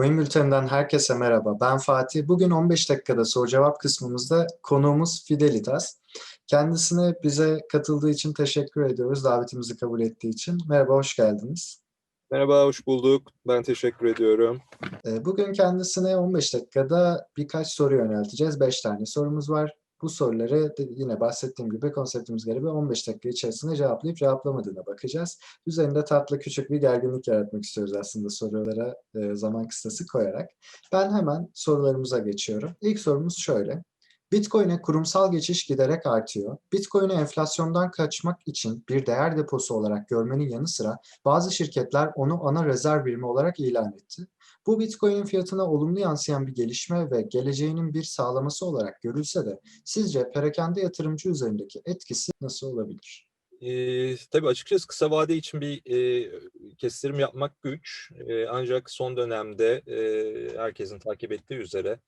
Coin Bülten'den herkese merhaba. Ben Fatih. Bugün 15 dakikada soru cevap kısmımızda konuğumuz Fidelitas. Kendisine bize katıldığı için teşekkür ediyoruz. Davetimizi kabul ettiği için. Merhaba, hoş geldiniz. Merhaba, hoş bulduk. Ben teşekkür ediyorum. Ee, Bugün kendisine 15 dakikada birkaç soru yönelteceğiz. 5 tane sorumuz var. Bu soruları yine bahsettiğim gibi konseptimiz gereği 15 dakika içerisinde cevaplayıp cevaplamadığına bakacağız. Üzerinde tatlı küçük bir gerginlik yaratmak istiyoruz aslında sorulara e, zaman kıstası koyarak. Ben hemen sorularımıza geçiyorum. İlk sorumuz şöyle. Bitcoin'e kurumsal geçiş giderek artıyor. Bitcoin'i enflasyondan kaçmak için bir değer deposu olarak görmenin yanı sıra bazı şirketler onu ana rezerv birimi olarak ilan etti. Bu Bitcoin'in fiyatına olumlu yansıyan bir gelişme ve geleceğinin bir sağlaması olarak görülse de sizce perakende yatırımcı üzerindeki etkisi nasıl olabilir? Ee, tabii açıkçası kısa vade için bir e, kestirim yapmak güç. E, ancak son dönemde e, herkesin takip ettiği üzere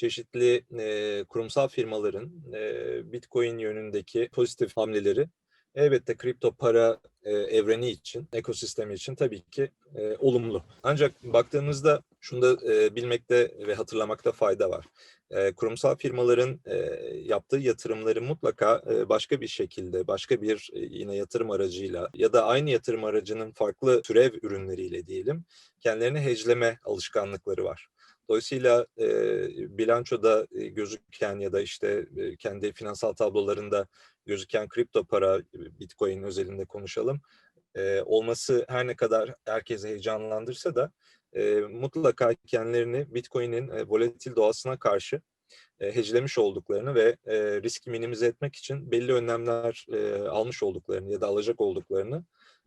çeşitli e, kurumsal firmaların e, Bitcoin yönündeki pozitif hamleleri elbette kripto para e, evreni için, ekosistemi için tabii ki e, olumlu. Ancak baktığımızda şunu da e, bilmekte ve hatırlamakta fayda var. E, kurumsal firmaların e, yaptığı yatırımları mutlaka e, başka bir şekilde, başka bir e, yine yatırım aracıyla ya da aynı yatırım aracının farklı türev ürünleriyle diyelim, kendilerini hecleme alışkanlıkları var. Dolayısıyla e, bilançoda gözüken ya da işte e, kendi finansal tablolarında gözüken kripto para, Bitcoin özelinde konuşalım, e, olması her ne kadar herkese heyecanlandırsa da e, mutlaka kendilerini Bitcoin'in e, volatil doğasına karşı e, heclemiş olduklarını ve e, riski minimize etmek için belli önlemler e, almış olduklarını ya da alacak olduklarını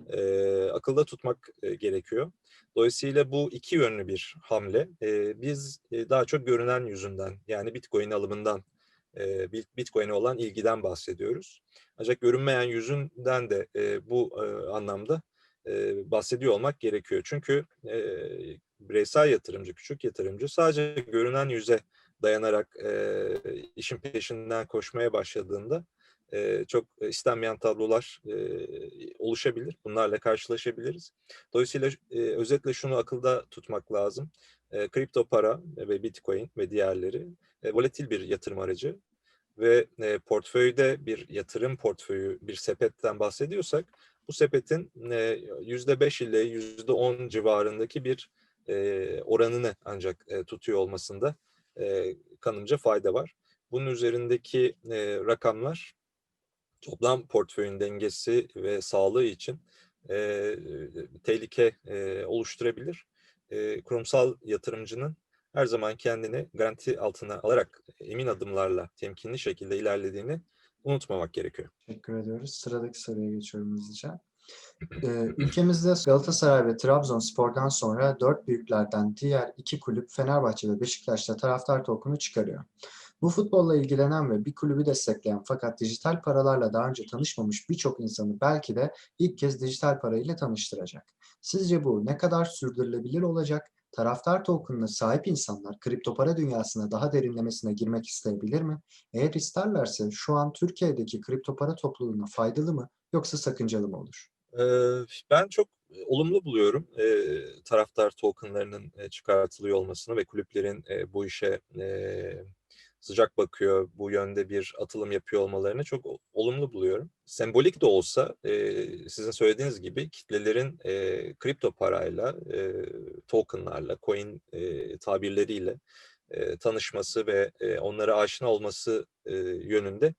e, akılda tutmak e, gerekiyor. Dolayısıyla bu iki yönlü bir hamle. E, biz e, daha çok görünen yüzünden yani Bitcoin alımından, e, Bitcoin'e olan ilgiden bahsediyoruz. Ancak görünmeyen yüzünden de e, bu e, anlamda e, bahsediyor olmak gerekiyor. Çünkü e, bireysel yatırımcı, küçük yatırımcı sadece görünen yüze dayanarak e, işin peşinden koşmaya başladığında çok istenmeyen tablolar oluşabilir. Bunlarla karşılaşabiliriz. Dolayısıyla özetle şunu akılda tutmak lazım. Kripto para ve bitcoin ve diğerleri volatil bir yatırım aracı ve portföyde bir yatırım portföyü, bir sepetten bahsediyorsak bu sepetin yüzde beş ile yüzde on civarındaki bir e, oranını ancak tutuyor olmasında e, kanımca fayda var. Bunun üzerindeki rakamlar toplam portföyün dengesi ve sağlığı için e, tehlike e, oluşturabilir. E, kurumsal yatırımcının her zaman kendini garanti altına alarak emin adımlarla temkinli şekilde ilerlediğini unutmamak gerekiyor. Teşekkür ediyoruz. Sıradaki soruya geçiyorum hızlıca. Ee, ülkemizde Galatasaray ve Trabzonspor'dan sonra dört büyüklerden diğer iki kulüp Fenerbahçe ve Beşiktaş'ta taraftar tokunu çıkarıyor. Bu futbolla ilgilenen ve bir kulübü destekleyen fakat dijital paralarla daha önce tanışmamış birçok insanı belki de ilk kez dijital parayla tanıştıracak. Sizce bu ne kadar sürdürülebilir olacak? Taraftar token'ına sahip insanlar kripto para dünyasına daha derinlemesine girmek isteyebilir mi? Eğer isterlerse şu an Türkiye'deki kripto para topluluğuna faydalı mı yoksa sakıncalı mı olur? Ben çok olumlu buluyorum taraftar tokenlarının çıkartılıyor olmasını ve kulüplerin bu işe sıcak bakıyor, bu yönde bir atılım yapıyor olmalarını çok olumlu buluyorum. Sembolik de olsa sizin söylediğiniz gibi kitlelerin kripto parayla, tokenlarla, coin tabirleriyle tanışması ve onlara aşina olması yönünde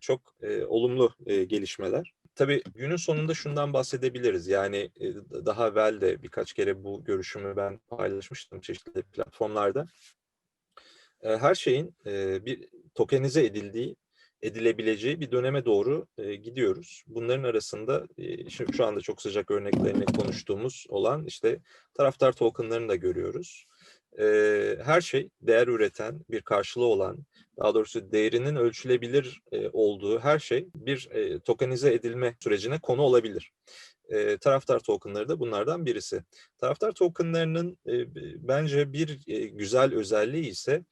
çok olumlu gelişmeler. Tabii günün sonunda şundan bahsedebiliriz. Yani daha evvel de birkaç kere bu görüşümü ben paylaşmıştım çeşitli platformlarda. Her şeyin bir tokenize edildiği, edilebileceği bir döneme doğru gidiyoruz. Bunların arasında şimdi şu anda çok sıcak örneklerini konuştuğumuz olan işte taraftar tokenlarını da görüyoruz. Her şey değer üreten, bir karşılığı olan, daha doğrusu değerinin ölçülebilir olduğu her şey bir tokenize edilme sürecine konu olabilir. Taraftar tokenları da bunlardan birisi. Taraftar tokenlarının bence bir güzel özelliği ise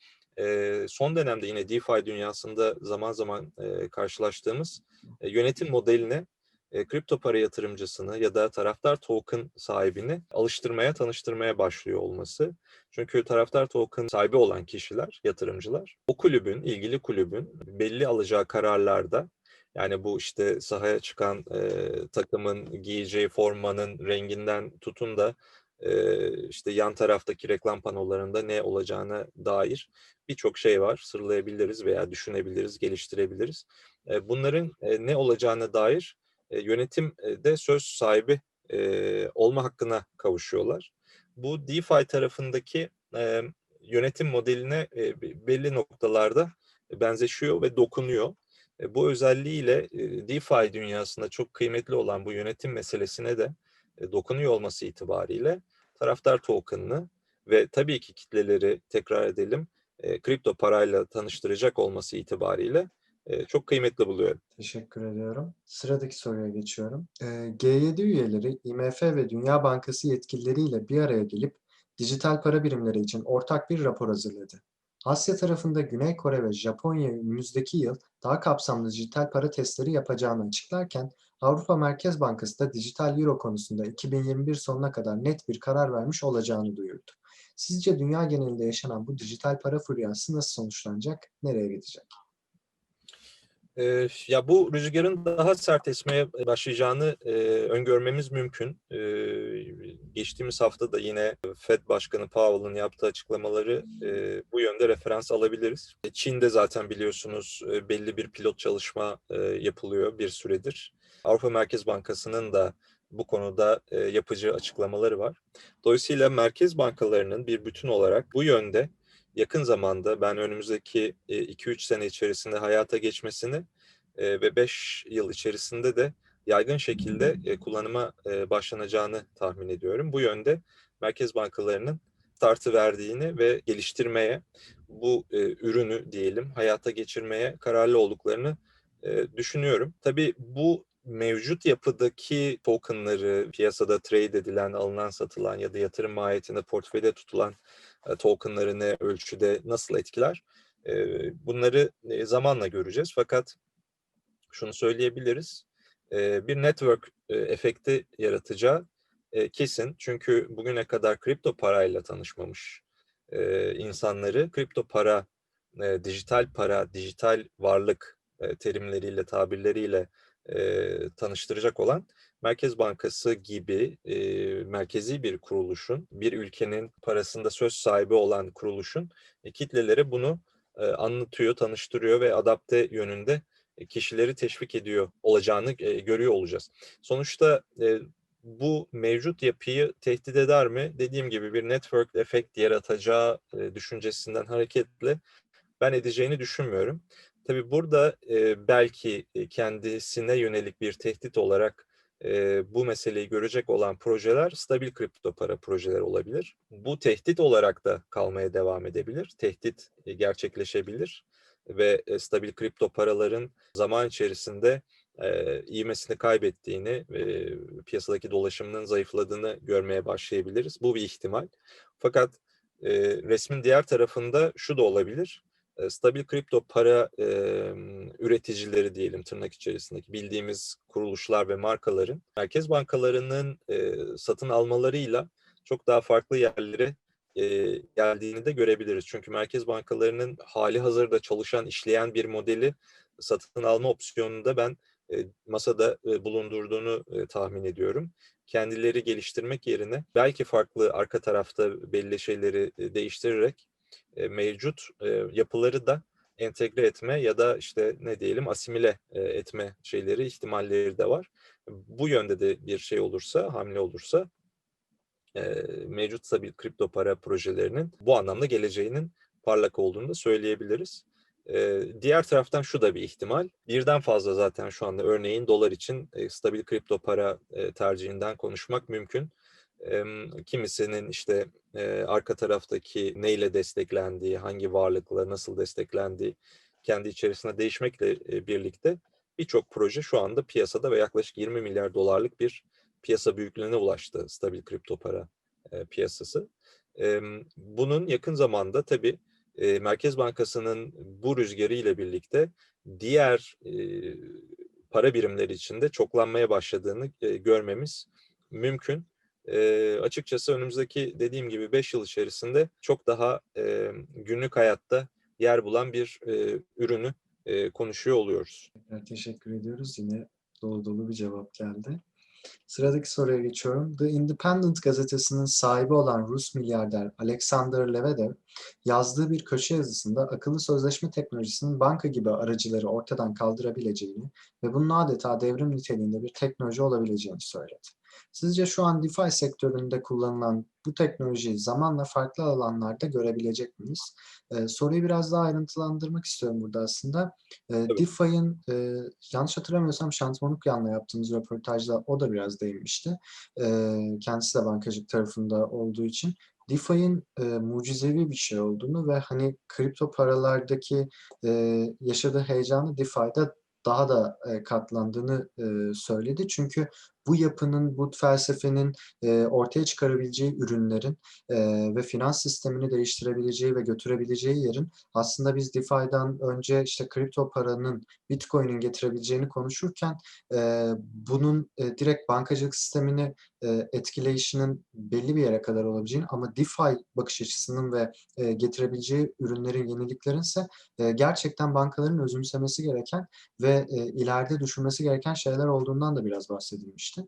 son dönemde yine DeFi dünyasında zaman zaman karşılaştığımız yönetim modeline e, kripto para yatırımcısını ya da taraftar token sahibini alıştırmaya, tanıştırmaya başlıyor olması. Çünkü taraftar token sahibi olan kişiler, yatırımcılar o kulübün, ilgili kulübün belli alacağı kararlarda yani bu işte sahaya çıkan e, takımın giyeceği formanın renginden tutun da e, işte yan taraftaki reklam panolarında ne olacağına dair birçok şey var. Sırlayabiliriz veya düşünebiliriz, geliştirebiliriz. E, bunların e, ne olacağına dair e, yönetim de söz sahibi e, olma hakkına kavuşuyorlar. Bu DeFi tarafındaki e, yönetim modeline e, belli noktalarda benzeşiyor ve dokunuyor. E, bu özelliğiyle e, DeFi dünyasında çok kıymetli olan bu yönetim meselesine de e, dokunuyor olması itibariyle taraftar token'ını ve tabii ki kitleleri tekrar edelim kripto parayla tanıştıracak olması itibariyle çok kıymetli buluyorum. Teşekkür ediyorum. Sıradaki soruya geçiyorum. Ee, G7 üyeleri IMF ve Dünya Bankası yetkilileriyle bir araya gelip dijital para birimleri için ortak bir rapor hazırladı. Asya tarafında Güney Kore ve Japonya önümüzdeki yıl daha kapsamlı dijital para testleri yapacağını açıklarken Avrupa Merkez Bankası da dijital euro konusunda 2021 sonuna kadar net bir karar vermiş olacağını duyurdu. Sizce dünya genelinde yaşanan bu dijital para furyası nasıl sonuçlanacak, nereye gidecek? Ee, ya bu rüzgarın daha sert esmeye başlayacağını e, öngörmemiz mümkün. E, geçtiğimiz hafta da yine Fed Başkanı Powell'ın yaptığı açıklamaları e, bu yönde referans alabiliriz. E, Çin'de zaten biliyorsunuz e, belli bir pilot çalışma e, yapılıyor bir süredir. Avrupa Merkez Bankası'nın da bu konuda e, yapıcı açıklamaları var. Dolayısıyla merkez bankalarının bir bütün olarak bu yönde yakın zamanda ben önümüzdeki 2-3 sene içerisinde hayata geçmesini e, ve 5 yıl içerisinde de yaygın şekilde e, kullanıma e, başlanacağını tahmin ediyorum. Bu yönde merkez bankalarının startı verdiğini ve geliştirmeye, bu ürünü diyelim hayata geçirmeye kararlı olduklarını düşünüyorum. Tabii bu mevcut yapıdaki tokenları piyasada trade edilen, alınan, satılan ya da yatırım mahiyetinde portföyde tutulan tokenları ne ölçüde nasıl etkiler? Bunları zamanla göreceğiz. Fakat şunu söyleyebiliriz. Bir network efekti yaratacağı kesin. Çünkü bugüne kadar kripto parayla tanışmamış insanları kripto para, dijital para, dijital varlık terimleriyle, tabirleriyle tanıştıracak olan Merkez Bankası gibi e, merkezi bir kuruluşun, bir ülkenin parasında söz sahibi olan kuruluşun e, kitlelere bunu e, anlatıyor, tanıştırıyor ve adapte yönünde e, kişileri teşvik ediyor olacağını e, görüyor olacağız. Sonuçta e, bu mevcut yapıyı tehdit eder mi? Dediğim gibi bir network efekt yaratacağı e, düşüncesinden hareketle ben edeceğini düşünmüyorum. Tabii burada e, belki kendisine yönelik bir tehdit olarak e, bu meseleyi görecek olan projeler stabil kripto para projeleri olabilir. Bu tehdit olarak da kalmaya devam edebilir. Tehdit e, gerçekleşebilir ve e, stabil kripto paraların zaman içerisinde e, ivmesini kaybettiğini, e, piyasadaki dolaşımının zayıfladığını görmeye başlayabiliriz. Bu bir ihtimal. Fakat e, resmin diğer tarafında şu da olabilir stabil kripto para e, üreticileri diyelim tırnak içerisindeki bildiğimiz kuruluşlar ve markaların merkez bankalarının e, satın almalarıyla çok daha farklı yerlere e, geldiğini de görebiliriz. Çünkü merkez bankalarının hali hazırda çalışan, işleyen bir modeli satın alma opsiyonunda ben e, masada e, bulundurduğunu e, tahmin ediyorum. Kendileri geliştirmek yerine belki farklı arka tarafta belli şeyleri e, değiştirerek e, mevcut e, yapıları da entegre etme ya da işte ne diyelim asimile e, etme şeyleri ihtimalleri de var. Bu yönde de bir şey olursa, hamle olursa mevcut stabil kripto para projelerinin bu anlamda geleceğinin parlak olduğunu da söyleyebiliriz. diğer taraftan şu da bir ihtimal. Birden fazla zaten şu anda örneğin dolar için stabil kripto para tercihinden konuşmak mümkün. Kimisinin işte arka taraftaki neyle desteklendiği, hangi varlıkla nasıl desteklendiği kendi içerisinde değişmekle birlikte birçok proje şu anda piyasada ve yaklaşık 20 milyar dolarlık bir piyasa büyüklüğüne ulaştı stabil kripto para piyasası. bunun yakın zamanda tabii Merkez Bankası'nın bu rüzgarı ile birlikte diğer para birimleri içinde çoklanmaya başladığını görmemiz mümkün. E, açıkçası önümüzdeki dediğim gibi 5 yıl içerisinde çok daha e, günlük hayatta yer bulan bir e, ürünü e, konuşuyor oluyoruz. Teşekkür ediyoruz. Yine dolu dolu bir cevap geldi. Sıradaki soruya geçiyorum. The Independent gazetesinin sahibi olan Rus milyarder Alexander Lebedev yazdığı bir köşe yazısında akıllı sözleşme teknolojisinin banka gibi aracıları ortadan kaldırabileceğini ve bunun adeta devrim niteliğinde bir teknoloji olabileceğini söyledi. Sizce şu an DeFi sektöründe kullanılan bu teknolojiyi zamanla farklı alanlarda görebilecek miyiz? Ee, soruyu biraz daha ayrıntılandırmak istiyorum burada aslında. Ee, DeFi'nin e, yanlış hatırlamıyorsam Şantmonukyan'la yaptığımız röportajda o da biraz değinmişti. Ee, kendisi de bankacılık tarafında olduğu için. DeFi'nin e, mucizevi bir şey olduğunu ve hani kripto paralardaki e, yaşadığı heyecanı DeFi'de daha da e, katlandığını e, söyledi. Çünkü bu yapının, bu felsefenin e, ortaya çıkarabileceği ürünlerin e, ve finans sistemini değiştirebileceği ve götürebileceği yerin aslında biz DeFi'den önce işte kripto paranın, Bitcoin'in getirebileceğini konuşurken e, bunun e, direkt bankacılık sistemini e, etkileyişinin belli bir yere kadar olabileceğini ama DeFi bakış açısının ve e, getirebileceği ürünlerin, yeniliklerin ise e, gerçekten bankaların özümsemesi gereken ve e, ileride düşünmesi gereken şeyler olduğundan da biraz bahsedilmişti.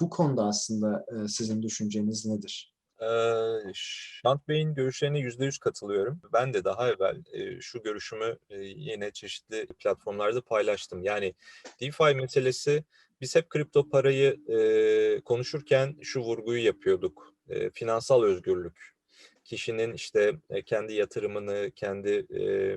Bu konuda aslında sizin düşünceniz nedir? Ee, Şant Bey'in görüşlerine yüzde yüz katılıyorum. Ben de daha evvel şu görüşümü yine çeşitli platformlarda paylaştım. Yani DeFi meselesi biz hep kripto parayı e, konuşurken şu vurguyu yapıyorduk. E, finansal özgürlük. Kişinin işte e, kendi yatırımını, kendi e,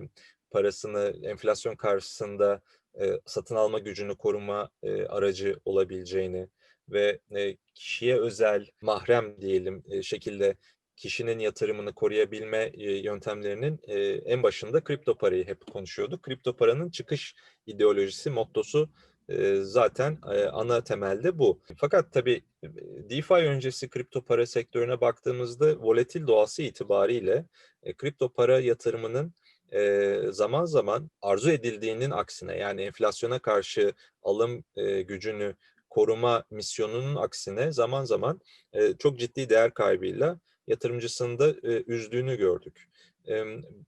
parasını enflasyon karşısında e, satın alma gücünü koruma e, aracı olabileceğini ve e, kişiye özel mahrem diyelim e, şekilde kişinin yatırımını koruyabilme e, yöntemlerinin e, en başında kripto parayı hep konuşuyorduk. Kripto paranın çıkış ideolojisi, mottosu zaten ana temelde bu. Fakat tabii DeFi öncesi kripto para sektörüne baktığımızda volatil doğası itibariyle kripto para yatırımının zaman zaman arzu edildiğinin aksine yani enflasyona karşı alım gücünü koruma misyonunun aksine zaman zaman çok ciddi değer kaybıyla yatırımcısını da üzdüğünü gördük.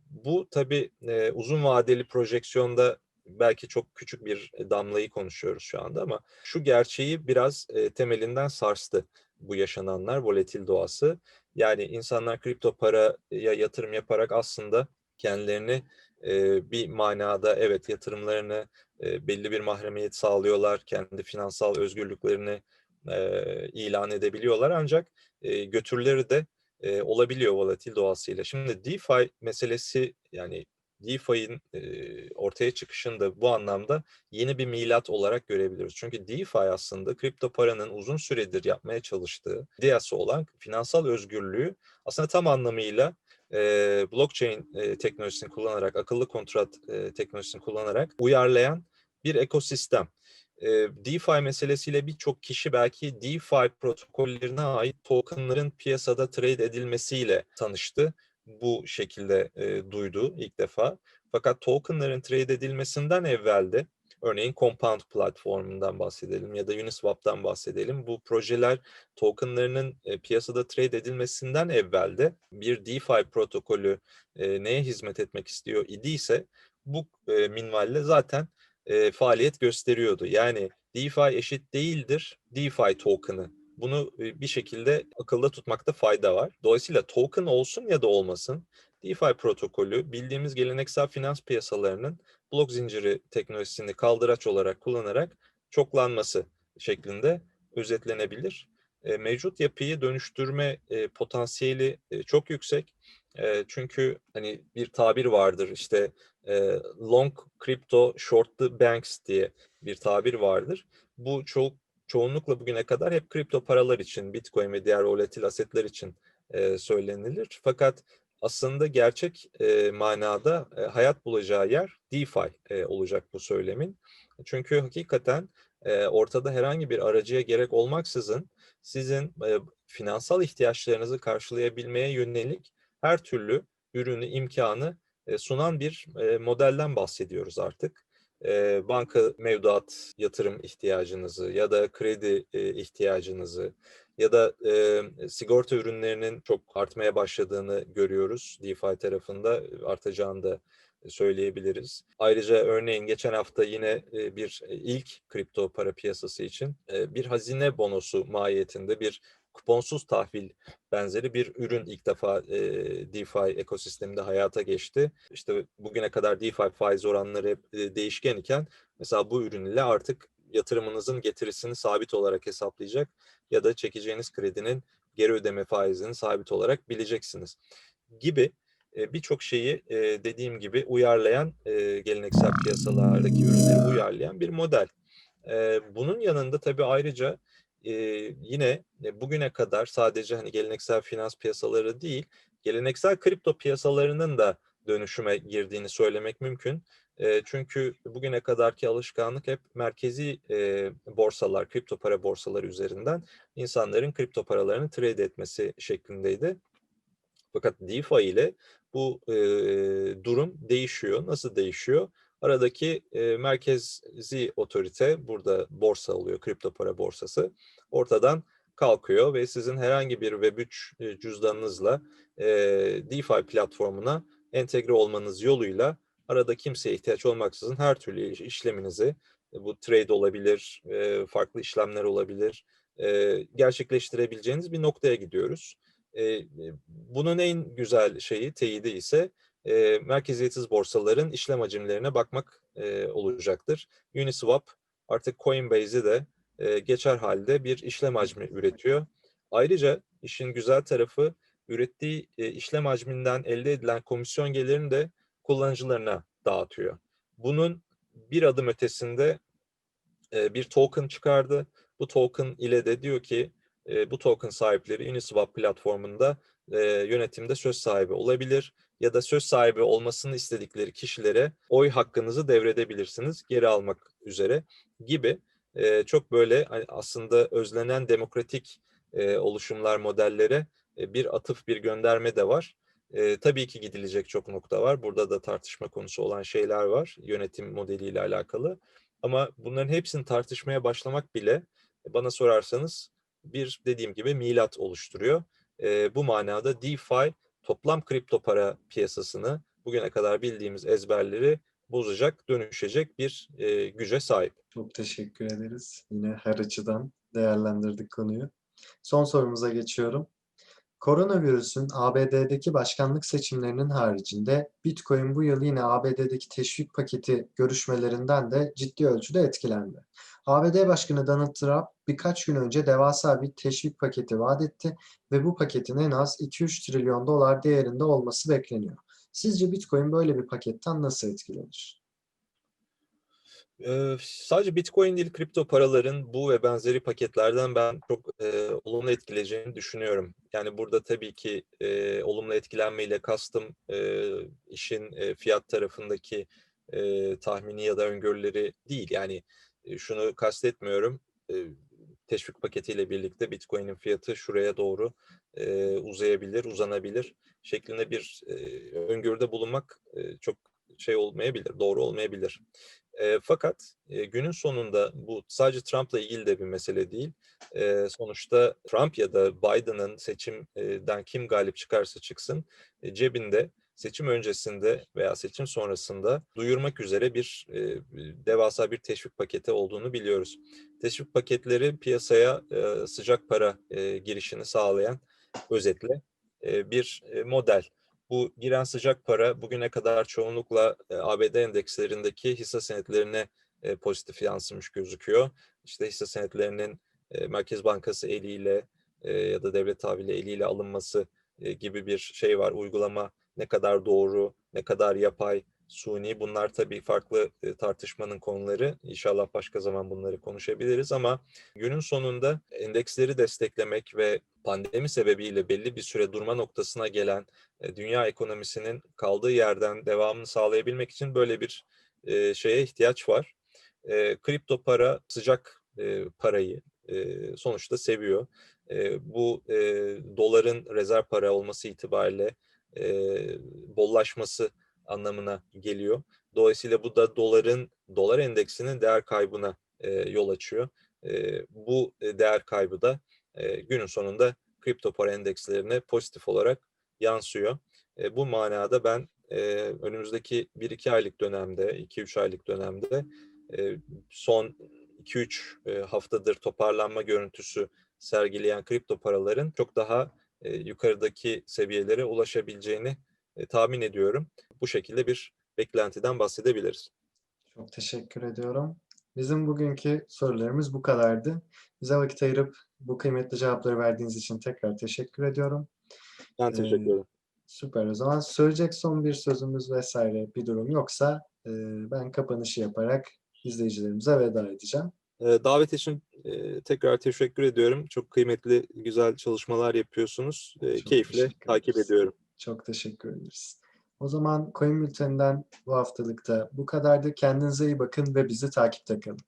Bu tabii uzun vadeli projeksiyonda belki çok küçük bir damlayı konuşuyoruz şu anda ama şu gerçeği biraz e, temelinden sarstı bu yaşananlar, volatil doğası. Yani insanlar kripto paraya yatırım yaparak aslında kendilerini e, bir manada evet yatırımlarını e, belli bir mahremiyet sağlıyorlar, kendi finansal özgürlüklerini e, ilan edebiliyorlar ancak e, götürleri de e, olabiliyor volatil doğasıyla. Şimdi DeFi meselesi yani DeFi'nin ortaya çıkışında bu anlamda yeni bir milat olarak görebiliriz. Çünkü DeFi aslında kripto paranın uzun süredir yapmaya çalıştığı ideyası olan finansal özgürlüğü aslında tam anlamıyla blockchain teknolojisini kullanarak, akıllı kontrat teknolojisini kullanarak uyarlayan bir ekosistem. DeFi meselesiyle birçok kişi belki DeFi protokollerine ait tokenların piyasada trade edilmesiyle tanıştı. Bu şekilde e, duydu ilk defa. Fakat tokenların trade edilmesinden evvel de Örneğin Compound platformundan bahsedelim ya da Uniswap'tan bahsedelim. Bu projeler tokenlarının e, piyasada trade edilmesinden evvel de bir DeFi protokolü e, neye hizmet etmek istiyor idiyse bu e, minvalle zaten e, faaliyet gösteriyordu. Yani DeFi eşit değildir DeFi token'ı. Bunu e, bir şekilde akılda tutmakta fayda var. Dolayısıyla token olsun ya da olmasın DeFi protokolü bildiğimiz geleneksel finans piyasalarının blok zinciri teknolojisini kaldıraç olarak kullanarak çoklanması şeklinde özetlenebilir. E, mevcut yapıyı dönüştürme e, potansiyeli çok yüksek. Çünkü hani bir tabir vardır işte long crypto short the banks diye bir tabir vardır. Bu çok çoğunlukla bugüne kadar hep kripto paralar için, bitcoin ve diğer volatil asetler için e, söylenilir. Fakat aslında gerçek e, manada e, hayat bulacağı yer DeFi e, olacak bu söylemin. Çünkü hakikaten e, ortada herhangi bir aracıya gerek olmaksızın sizin e, finansal ihtiyaçlarınızı karşılayabilmeye yönelik her türlü ürünü, imkanı e, sunan bir e, modelden bahsediyoruz artık. E, banka mevduat yatırım ihtiyacınızı ya da kredi e, ihtiyacınızı ya da e, sigorta ürünlerinin çok artmaya başladığını görüyoruz. DeFi tarafında artacağını da söyleyebiliriz. Ayrıca örneğin geçen hafta yine bir ilk kripto para piyasası için bir hazine bonosu mahiyetinde bir kuponsuz tahvil benzeri bir ürün ilk defa e, DeFi ekosisteminde hayata geçti. İşte bugüne kadar DeFi faiz oranları hep e, değişken iken mesela bu ürün ile artık yatırımınızın getirisini sabit olarak hesaplayacak ya da çekeceğiniz kredinin geri ödeme faizini sabit olarak bileceksiniz gibi birçok şeyi dediğim gibi uyarlayan geleneksel piyasalardaki ürünleri uyarlayan bir model. Bunun yanında tabii ayrıca yine bugüne kadar sadece hani geleneksel finans piyasaları değil, geleneksel kripto piyasalarının da dönüşüme girdiğini söylemek mümkün. Çünkü bugüne kadarki alışkanlık hep merkezi borsalar, kripto para borsaları üzerinden insanların kripto paralarını trade etmesi şeklindeydi. Fakat DeFi ile bu e, durum değişiyor. Nasıl değişiyor? Aradaki e, merkezi otorite, burada borsa oluyor, kripto para borsası, ortadan kalkıyor ve sizin herhangi bir Web3 cüzdanınızla e, DeFi platformuna entegre olmanız yoluyla arada kimseye ihtiyaç olmaksızın her türlü işleminizi, bu trade olabilir, e, farklı işlemler olabilir, e, gerçekleştirebileceğiniz bir noktaya gidiyoruz. E, bunun en güzel şeyi, teyidi ise e, merkeziyetsiz borsaların işlem hacimlerine bakmak e, olacaktır. Uniswap artık Coinbase'i de e, geçer halde bir işlem hacmi üretiyor. Ayrıca işin güzel tarafı ürettiği e, işlem hacminden elde edilen komisyon gelirini de kullanıcılarına dağıtıyor. Bunun bir adım ötesinde e, bir token çıkardı. Bu token ile de diyor ki e, bu token sahipleri Uniswap platformunda e, yönetimde söz sahibi olabilir ya da söz sahibi olmasını istedikleri kişilere oy hakkınızı devredebilirsiniz geri almak üzere gibi e, çok böyle hani, aslında özlenen demokratik e, oluşumlar modellere e, bir atıf bir gönderme de var. E, tabii ki gidilecek çok nokta var. Burada da tartışma konusu olan şeyler var yönetim modeliyle alakalı. Ama bunların hepsini tartışmaya başlamak bile bana sorarsanız bir dediğim gibi milat oluşturuyor. E, bu manada DeFi toplam kripto para piyasasını bugüne kadar bildiğimiz ezberleri bozacak, dönüşecek bir e, güce sahip. Çok teşekkür ederiz. Yine her açıdan değerlendirdik konuyu. Son sorumuza geçiyorum. Koronavirüsün ABD'deki başkanlık seçimlerinin haricinde Bitcoin bu yıl yine ABD'deki teşvik paketi görüşmelerinden de ciddi ölçüde etkilendi. ABD Başkanı Donald Trump birkaç gün önce devasa bir teşvik paketi vaat etti ve bu paketin en az 2-3 trilyon dolar değerinde olması bekleniyor. Sizce Bitcoin böyle bir paketten nasıl etkilenir? Ee, sadece Bitcoin değil kripto paraların bu ve benzeri paketlerden ben çok e, olumlu etkileyeceğini düşünüyorum. Yani burada tabii ki e, olumlu etkilenmeyle kastım e, işin e, fiyat tarafındaki e, tahmini ya da öngörüleri değil. Yani e, şunu kastetmiyorum. E, teşvik paketiyle birlikte Bitcoin'in fiyatı şuraya doğru e, uzayabilir, uzanabilir şeklinde bir e, öngörüde bulunmak e, çok şey olmayabilir, doğru olmayabilir. E, fakat e, günün sonunda bu sadece Trump'la ilgili de bir mesele değil. E, sonuçta Trump ya da Biden'ın seçimden kim galip çıkarsa çıksın e, cebinde seçim öncesinde veya seçim sonrasında duyurmak üzere bir e, devasa bir teşvik paketi olduğunu biliyoruz. Teşvik paketleri piyasaya e, sıcak para e, girişini sağlayan özetle e, bir e, model. Bu giren sıcak para bugüne kadar çoğunlukla e, ABD endekslerindeki hisse senetlerine e, pozitif yansımış gözüküyor. İşte hisse senetlerinin e, Merkez Bankası eliyle e, ya da devlet tahvili eliyle alınması e, gibi bir şey var, uygulama ne kadar doğru, ne kadar yapay, suni bunlar tabii farklı e, tartışmanın konuları. İnşallah başka zaman bunları konuşabiliriz ama günün sonunda endeksleri desteklemek ve pandemi sebebiyle belli bir süre durma noktasına gelen e, dünya ekonomisinin kaldığı yerden devamını sağlayabilmek için böyle bir e, şeye ihtiyaç var. Kripto para sıcak parayı sonuçta seviyor. Bu doların rezerv para olması itibariyle bollaşması anlamına geliyor. Dolayısıyla bu da doların, dolar endeksinin değer kaybına e, yol açıyor. E, bu e, değer kaybı da e, günün sonunda kripto para endekslerine pozitif olarak yansıyor. E, bu manada ben e, önümüzdeki 1-2 aylık dönemde, 2-3 aylık dönemde e, son 2-3 e, haftadır toparlanma görüntüsü sergileyen kripto paraların çok daha e, yukarıdaki seviyelere ulaşabileceğini e, tahmin ediyorum. Bu şekilde bir beklentiden bahsedebiliriz. Çok teşekkür ediyorum. Bizim bugünkü sorularımız bu kadardı. Bize vakit ayırıp bu kıymetli cevapları verdiğiniz için tekrar teşekkür ediyorum. Ben teşekkür Ee, ederim. Süper. O zaman söyleyecek son bir sözümüz vesaire bir durum yoksa e, ben kapanışı yaparak izleyicilerimize veda edeceğim. Davet için tekrar teşekkür ediyorum. Çok kıymetli, güzel çalışmalar yapıyorsunuz. Çok keyifle takip ediyorum. Çok teşekkür ederiz. O zaman Coin Bülten'den bu haftalıkta bu kadardı. Kendinize iyi bakın ve bizi takipte kalın.